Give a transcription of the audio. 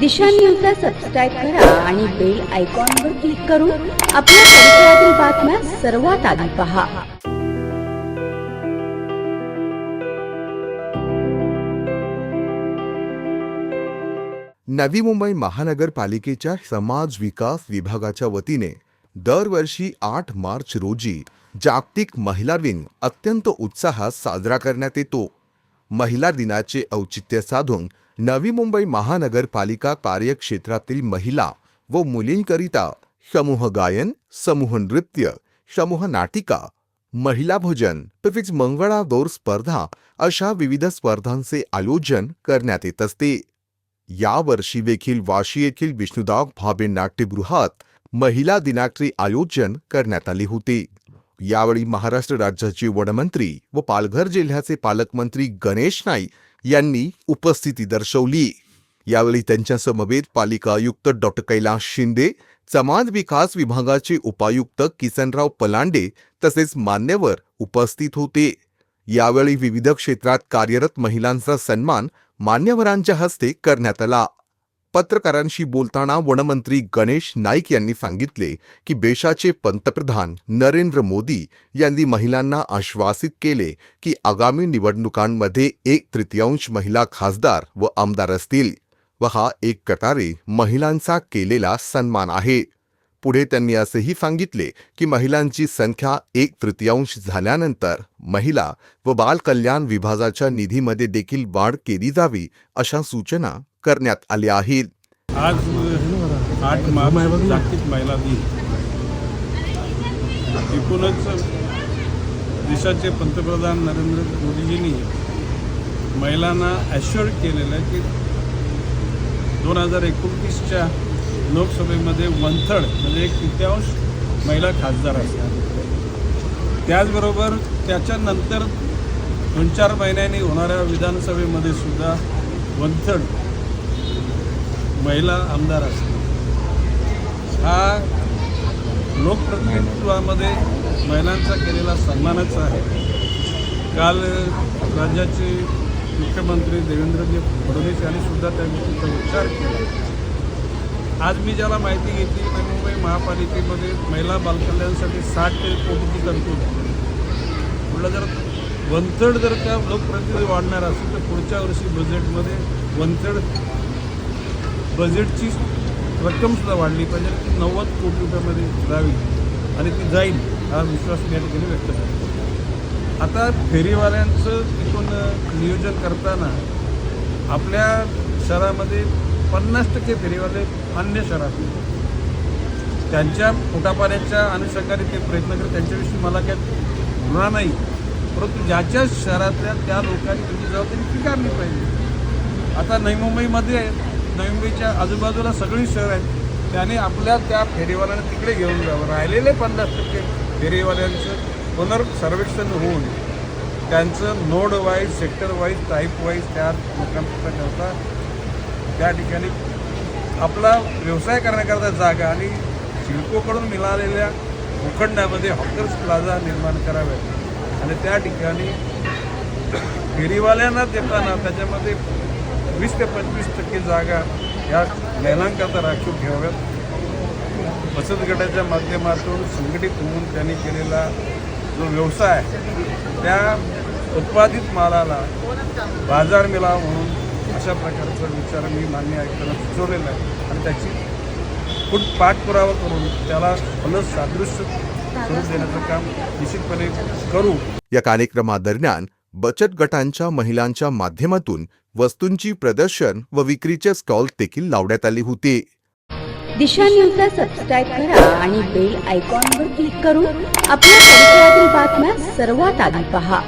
दिशा न्यूजला सबस्क्राईब करा आणि बेल आयकॉनवर क्लिक करून आपल्या परिसरातील बातम्या सर्वात आधी पहा. नवी मुंबई महानगरपालिकेच्या समाज विकास विभागाच्या वतीने दरवर्षी आठ मार्च रोजी जागतिक महिला दिन अत्यंत उत्साहात साजरा करण्यात येतो. महिला दिनाचे औचित्य साधून नवी मुंबई महानगरपालिका कार्यक्षेत्रातील महिला व मुलींकरिता समूह गायन समूह नृत्य समूह नाटिका महिला भोजन तसेच मंगळादोर स्पर्धा अशा विविध स्पर्धांचे आयोजन करण्यात येत असते. यावर्षी देखील वाशी येथील विष्णुदाग भाबे नाट्यगृहात महिला दिनाचे आयोजन करण्यात आले होते. यावेळी महाराष्ट्र राज्याचे वनमंत्री व पालघर जिल्ह्याचे पालकमंत्री गणेश नाईक यांनी उपस्थिती दर्शवली. यावेळी त्यांच्या समवेत पालिका आयुक्त डॉक्टर कैलास शिंदे समाज विकास विभागाचे उपायुक्त किसनराव पलांडे तसेच मान्यवर उपस्थित होते. यावेळी विविध क्षेत्रात कार्यरत महिलांचा सन्मान मान्यवरांच्या हस्ते करण्यात आला. पत्रकारांशी बोलताना वनमंत्री गणेश नाईक यांनी सांगितले की देशाचे पंतप्रधान नरेंद्र मोदी यांनी महिलांना आश्वासित केले की आगामी निवडणुकांमध्ये एक तृतीयांश महिला खासदार व आमदार असतील. व हा एक प्रकारे महिलांचा केलेला सन्मान आहे. पुढे त्यांनी असेही सांगितले की महिलांची संख्या एक तृतीयांश झाल्यानंतर महिला व बालकल्याण विभागाच्या निधीमध्ये देखील वाढ केली जावी अशा सूचना करण्यात आल्या आहेत. आज आठ मार्च जागतिक महिला दिन. एकूणच देशाचे पंतप्रधान नरेंद्र मोदीजींनी महिलांना ॲश्युअर केलेलं आहे की दोन हजार एकोणतीसच्या लोकसभेमध्ये वनथड म्हणजे एक तृतीयांश महिला खासदार असतात. त्याचबरोबर त्याच्यानंतर दोन चार महिन्यांनी होणाऱ्या विधानसभेमध्ये सुद्धा वनथड महिला आमदार असतात. हा लोकप्रतिनिधित्वामध्ये महिलांचा केलेला सन्मानच आहे. काल राज्याचे मुख्यमंत्री देवेंद्रजी फडणवीस यांनी सुद्धा त्या गोष्टीचा उच्चार केला. आज मी ज्याला माहिती घेतली नवी मुंबई महापालिकेमध्ये महिला बालकल्याणसाठी साठ कोटीची तरतूद आहे म्हटलं जर वनथड जर का लोकप्रतिनिधी वाढणार असेल तर पुढच्या वर्षी बजेटमध्ये वनथड बजेटची रक्कमसुद्धा वाढली पाहिजे. ती नव्वद कोटी रुपयामध्ये जावी आणि ती जाईल हा विश्वास मी या ठिकाणी व्यक्त करतो. आता फेरीवाल्यांचं तिथून नियोजन करताना आपल्या शहरामध्ये पन्नास टक्के फेरीवाले अन्य शहरातले त्यांच्या पोटापाण्याच्या अनुषंगाने ते प्रयत्न करत त्यांच्याविषयी मला काही होणार नाही. परंतु ज्याच्या शहरातल्या त्या लोकांनी तुमची जबाबदारी स्वीकारली पाहिजे. आता नवी मुंबईमध्ये नवी मुंबईच्या आजूबाजूला सगळी शहर आहेत. त्याने आपल्या त्या फेरीवाल्यांना तिकडे घेऊन जावं. राहिलेले पन्नास टक्के फेरीवाल्यांचं पुनर्सर्वेक्षण होऊन त्यांचं node wise sector wise type wise त्या लोकांचा करता त्या ठिकाणी आपला व्यवसाय करण्याकरता जागा आणि सिडकोकडून मिळालेल्या भूखंडामध्ये हॉकर्स प्लाझा निर्माण कराव्यात आणि त्या ठिकाणी फेरीवाल्यांना देताना त्याच्यामध्ये वीस ते पंचवीस टक्के जागा या महिलांकरता राखीव ठेवाव्यात. बचत गटाच्या माध्यमातून संघटित होऊन त्यांनी केलेला जो व्यवसाय त्या उत्पादित मालाला बाजार मिळावा म्हणून अशा प्रकारचा विचार मी मान्य आयुक्तांना सुचवलेला आहे. आणि त्याची खूप पाठपुरावा करून त्याला फलस सादृश्य स्वरूप देण्याचं काम निश्चितपणे करू. या कार्यक्रमादरम्यान बचत गटांच्या महिलांच्या माध्यमातून वस्तूंची प्रदर्शन व विक्रीचे स्टॉल देखील लावण्यात आले होते. दिशा न्यूजला सबस्क्राईब करा आणि बेल आयकॉनवर क्लिक करून आपल्या परिसरातील बातम्या सर्वात आधी पहा.